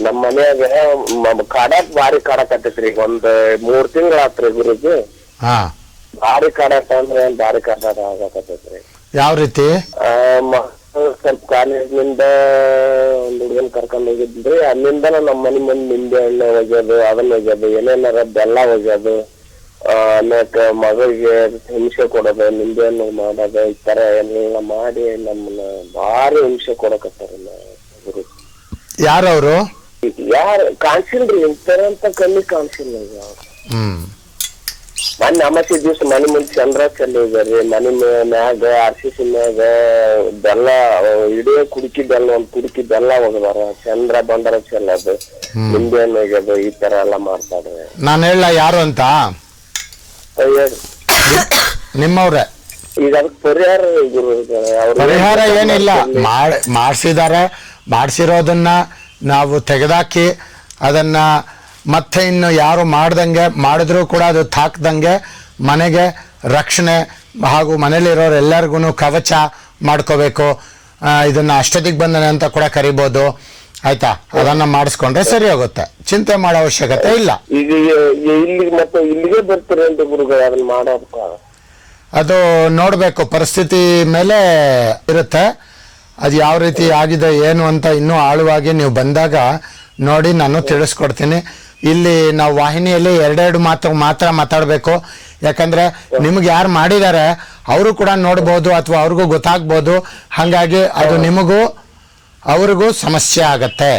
ನಮ್ಮ ಮನ್ಯಾಗ ಮ- ಕಾಡಾಕ್ ಭಾರಿ ಕಾಡಕತ್ತೈತ್ರಿ ಈಗ ಒಂದ್ ಮೂರ್ ತಿಂಗಳ ಆತ್ರಿ ಗುರುಜಿ. ಹಾ. ಭಾರಿ ಕಾಡಾಕ ಅಂದ್ರೆ ಏನ್ ಭಾರಿ ಕಾಡಾಟ ಆಗಕತ್ತೈತ್ರಿ. ಯಾವ ರೀತಿ? ಆ, ಮ- ಸ್ವಲ್ಪ ಕಾಲೇಜ್ನಿಂದ ಒಂದ್ ಹುಡುಗನ್ ಕರ್ಕೊಂಡ್ ಹೋಗಿದ್ರಿ. ಅಲ್ಲಿಂದ ನಮ್ಮ ಮನಿ ಮುಂದ್ ನಿಂಬೆ ಹಣ್ಣು ಒಗ್ಯೋದು ಅದನ್ನ ಒಗ್ಯೋದು ಏನೇನಾರ ಬೆಲ್ಲ ಒಗ್ಯೋದು ಆಮ್ಯಾಕ ಮಗಳಿಗೆ ಹಿಂಸೆ ಕೊಡೋದು ನಿಂಬೆ ಹಣ್ಣು ಮಾಡೋದು ಈ ತರ ಎಲ್ಲ ಮಾಡಿ ನಮ್ಮನ್ನ ಭಾರಿ ಹಿಂಸೆ ಕೊಡಕತ್ತಾರ ಗುರು. ಯಾರವರು? ಯಾರು ಕಾಣಿಸಿಲ್ರಿ ಇಂತರ ಅಂತ ಕಮ್ಮಿ ಕಾಣಿಸಿಲ್ಲ ಈಗ ಹ್ಮ್. ಮೊನ್ನೆ ಅಮಾಸಿ ದಿವಸ ಮನೆ ಮುಂದೆ ಚಂದ್ರ ಚೆಲ್ಲಿ ಇದಾರೆ ಮನೆ ಮ್ಯಾ- ಮ್ಯಾಗ ಆರ್ ಸಿ ಸಿ ಮ್ಯಾಗ ಬೆಲ್ಲ ಇಡೀ ಕುಡುಕಿ ಬೆಲ್ಲ ಒಂದ್ ಕುಡುಕಿ ಬೆಲ್ಲ ಹೋಗದಾರ ಚಂದ್ರ ಬಂದರ ಚೆಲ್ಲೋದು ಅದು. ಹಣ್ಣು ಒಗ್ಯೋದು ಈ ತರ ಎಲ್ಲ ಮಾಡ್ತಾರೆ. ನಾನು ಹೇಳ ಯಾರು ಅಂತ? ನಿಮ್ಮವ್ರೆ? ಈಗ ಅದಕ್ಕೆ ಪರಿಹಾರ ಗುರು ಅವ್ರು ಪರಿಹಾರ ಏನಿಲ್ಲ. ಮಾಡ್ ಮಾಡ್ಸಿರೋದನ್ನ ಮಾಡಿಸಿರೋದನ್ನ ನಾವು ತೆಗೆದಾಕಿ ಅದನ್ನ ಮತ್ತೆ ಇನ್ನು ಯಾರು ಮಾಡ್ದಂಗೆ ಮಾಡಿದ್ರೂ ಕೂಡ ಅದು ತಾಕ್ದಂಗೆ ಮನೆಗೆ ರಕ್ಷಣೆ ಹಾಗೂ ಮನೇಲಿರೋರು ಎಲ್ಲರಿಗೂ ಕವಚ ಮಾಡ್ಕೋಬೇಕು. ಇದನ್ನು ಅಷ್ಟದಿಗ್ ಬಂದನೆ ಅಂತ ಕೂಡ ಕರಿಬೋದು. ಆಯ್ತಾ? ಅದನ್ನ ಮಾಡಿಸ್ಕೊಂಡ್ರೆ ಸರಿ ಹೋಗುತ್ತೆ. ಚಿಂತೆ ಮಾಡೋ ಅವಶ್ಯಕತೆ ಇಲ್ಲ. ಅದು ನೋಡಬೇಕು. ಪರಿಸ್ಥಿತಿ ಮೇಲೆ ಇರುತ್ತೆ. ಅದು ಯಾವ ರೀತಿ ಆಗಿದೆ, ಏನು ಅಂತ ಇನ್ನೂ ಆಳವಾಗಿ ನೀವು ಬಂದಾಗ ನೋಡಿ ನಾನು ತಿಳಿಸ್ಕೊಡ್ತೀನಿ. ಇಲ್ಲಿ ನಾವು ವಾಹಿನಿಯಲ್ಲಿ ಎರಡೆರಡು ಮಾತು ಮಾತ್ರ ಮಾತಾಡಬೇಕು. ಯಾಕಂದ್ರೆ ನಿಮ್ಗೆ ಯಾರು ಮಾಡಿದ್ದಾರೆ, ಅವರು ಕೂಡ ನೋಡ್ಬೋದು ಅಥವಾ ಅವ್ರಿಗೂ ಗೊತ್ತಾಗ್ಬೋದು. ಹಾಗಾಗಿ ಅದು ನಿಮಗೂ, ಅವ್ರಿಗೂ ಸಮಸ್ಯೆ ಆಗತ್ತೆ.